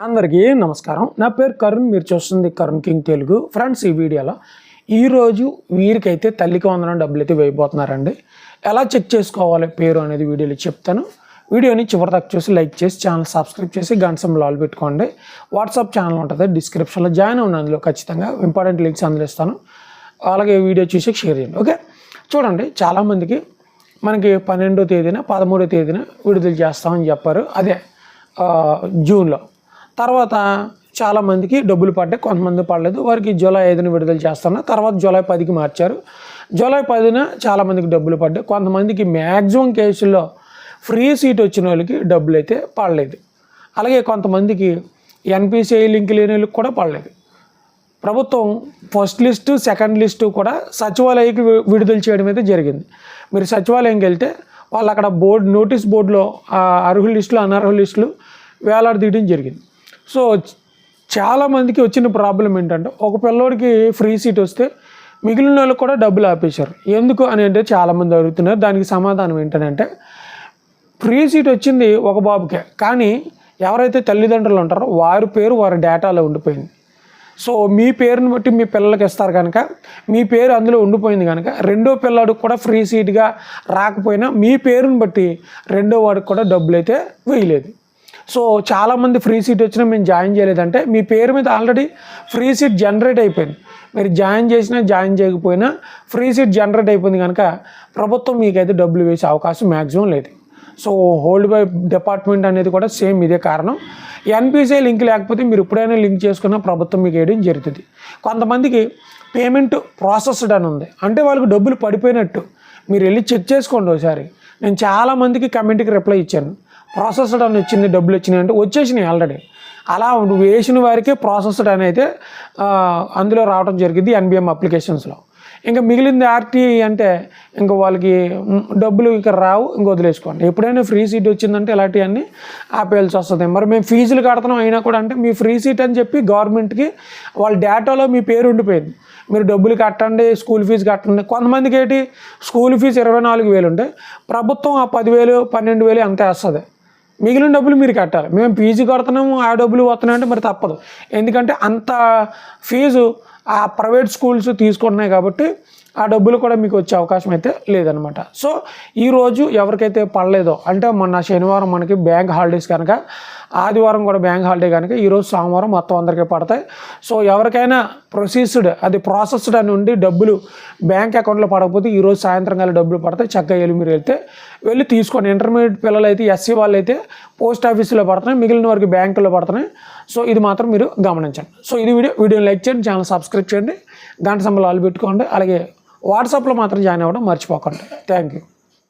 అందరికీ నమస్కారం. నా పేరు కరుణ్ మీరు చూస్తుంది కరుణ్ కింగ్ తెలుగు. ఫ్రెండ్స్ ఈ వీడియోలో ఈరోజు వీరికైతే తల్లికి వందనం డబ్బులు అయితే వేయబోతున్నారండి. ఎలా చెక్ చేసుకోవాలి పేరు అనేది వీడియోలో చెప్తాను. వీడియోని చివరిదాకా చూసి లైక్ చేసి ఛానల్ సబ్స్క్రైబ్ చేసి గంటసం లాల్ పెట్టుకోండి. వాట్సాప్ ఛానల్ ఉంటుంది డిస్క్రిప్షన్లో జాయిన్ అవును అందులో ఖచ్చితంగా ఇంపార్టెంట్ లింక్స్ అందులో ఇస్తాను. అలాగే వీడియో చూసి షేర్ చేయండి ఓకే? చూడండి చాలామందికి మనకి పన్నెండో తేదీన పదమూడో తేదీన విడుదల చేస్తామని చెప్పారు. అదే జూన్లో. తర్వాత చాలామందికి డబ్బులు పడ్డాయి కొంతమంది పడలేదు. వారికి జూలై ఐదున విడుదల చేస్తున్నా తర్వాత జూలై పదికి మార్చారు. జూలై పదిన చాలామందికి డబ్బులు పడ్డాయి. కొంతమందికి మ్యాక్సిమం కేసుల్లో ఫ్రీ సీట్ వచ్చిన వాళ్ళకి డబ్బులు అయితే పడలేదు. అలాగే కొంతమందికి ఎన్పిసిఐ లింక్ లేని వాళ్ళకి కూడా పడలేదు. ప్రభుత్వం ఫస్ట్ లిస్టు సెకండ్ లిస్టు కూడా సచివాలయకి విడుదల చేయడం అయితే జరిగింది. మీరు సచివాలయంకి వెళ్తే వాళ్ళు అక్కడ బోర్డు నోటీస్ బోర్డులో ఆ అర్హుల లిస్టులు అనర్హుల లిస్టులు వేలాడదీయడం జరిగింది. సో చాలామందికి వచ్చిన ప్రాబ్లం ఏంటంటే ఒక పిల్లోడికి ఫ్రీ సీట్ వస్తే మిగిలిన వాళ్ళకి కూడా డబ్బులు ఆపేశారు. ఎందుకు అని అంటే చాలామంది అడుగుతున్నారు. దానికి సమాధానం ఏంటంటే ఫ్రీ సీట్ వచ్చింది ఒక బాబుకే కానీ ఎవరైతే తల్లిదండ్రులు ఉంటారో వారి పేరు వారి డేటాలో ఉండిపోయింది. సో మీ పేరుని బట్టి మీ పిల్లలకి ఇస్తారు కనుక మీ పేరు అందులో ఉండిపోయింది కనుక రెండో పిల్లాడికి కూడా ఫ్రీ సీట్గా రాకపోయినా మీ పేరుని బట్టి రెండో వాడికి కూడా డబ్బులు అయితే వేయలేదు. సో చాలామంది ఫ్రీ సీట్ వచ్చినా మేము జాయిన్ చేయలేదంటే మీ పేరు మీద ఆల్రెడీ ఫ్రీ సీట్ జనరేట్ అయిపోయింది. మీరు జాయిన్ చేసినా జాయిన్ చేయకపోయినా ఫ్రీ సీట్ జనరేట్ అయిపోయింది కనుక ప్రభుత్వం మీకైతే డబ్బులు వేసే అవకాశం మ్యాక్సిమం లేదు. సో హోల్డ్ బై డిపార్ట్మెంట్ అనేది కూడా సేమ్ ఇదే కారణం. ఎన్పిసిఐ లింక్ లేకపోతే మీరు ఎప్పుడైనా లింక్ చేసుకున్నా ప్రభుత్వం మీకు వేయడం జరుగుతుంది. కొంతమందికి పేమెంట్ ప్రాసెస్డ్ అని ఉంది. అంటే వాళ్ళకి డబ్బులు పడిపోయినట్టు. మీరు వెళ్ళి చెక్ చేసుకోండి ఒకసారి. నేను చాలామందికి కమెంట్కి రిప్లై ఇచ్చాను. ప్రాసెస్డ్ అని వచ్చింది డబ్బులు వచ్చినాయి అంటే వచ్చేసినాయి ఆల్రెడీ అలా వేసిన వారికి ప్రాసెస్డ్ అని అయితే అందులో రావడం జరిగింది ఎన్బిఎం అప్లికేషన్స్లో ఇంకా మిగిలింది ఆర్టీఐ అంటే ఇంకా వాళ్ళకి డబ్బులు ఇంకా రావు ఇంక వదిలేసుకోండి. ఎప్పుడైనా ఫ్రీ సీట్ వచ్చిందంటే ఇలాంటివన్నీ ఆపేయాల్సి వస్తుంది. మరి మేము ఫీజులు కడుతున్నాం అయినా కూడా అంటే మీ ఫ్రీ సీట్ అని చెప్పి గవర్నమెంట్కి వాళ్ళ డేటాలో మీ పేరు ఉండిపోయింది. మీరు డబ్బులు కట్టండి స్కూల్ ఫీజు కట్టండి. కొంతమందికి ఏంటి? స్కూల్ ఫీజు ఇరవై నాలుగు వేలు ఉంటే ప్రభుత్వం ఆ పదివేలు పన్నెండు వేలు అంతే వేస్తుంది. మిగిలిన డబ్బులు మీరు కట్టాలి. మేము ఫీజు కడుతున్నాము ఆ డబ్బులు వస్తున్నాయి అంటే మరి తప్పదు. ఎందుకంటే అంత ఫీజు ఆ ప్రైవేట్ స్కూల్స్ తీసుకుంటున్నాయి కాబట్టి ఆ డబ్బులు కూడా మీకు వచ్చే అవకాశం అయితే లేదనమాట సో ఈరోజు ఎవరికైతే పడలేదో అంటే మొన్న శనివారం మనకి బ్యాంక్ హాలిడేస్ కనుక ఆదివారం కూడా బ్యాంక్ హాలిడే కనుక ఈరోజు సోమవారం మొత్తం అందరికీ పడతాయి. సో ఎవరికైనా ప్రొసీస్డ్ అది ప్రాసెస్డ్ అని ఉండి డబ్బులు బ్యాంక్ అకౌంట్లో పడకపోతే ఈరోజు సాయంత్రం కల్లా డబ్బులు పడతాయి. చక్కగా వెళ్ళి మీరు వెళ్తే వెళ్ళి తీసుకోండి. ఇంటర్మీడియట్ పిల్లలు అయితే ఎస్సీ వాళ్ళు అయితే పోస్ట్ ఆఫీసులో పడుతున్నాయి. మిగిలిన వారికి బ్యాంకులో పడుతున్నాయి. సో ఇది మాత్రం మీరు గమనించండి. సో ఇది వీడియో వీడియోని లైక్ చేయండి ఛానల్ సబ్స్క్రైబ్ చేయండి గంట సంబంధాలు పెట్టుకోండి. అలాగే వాట్సాప్లో మాత్రం జాయిన్ అవ్వడం మర్చిపోకండి. Thank you.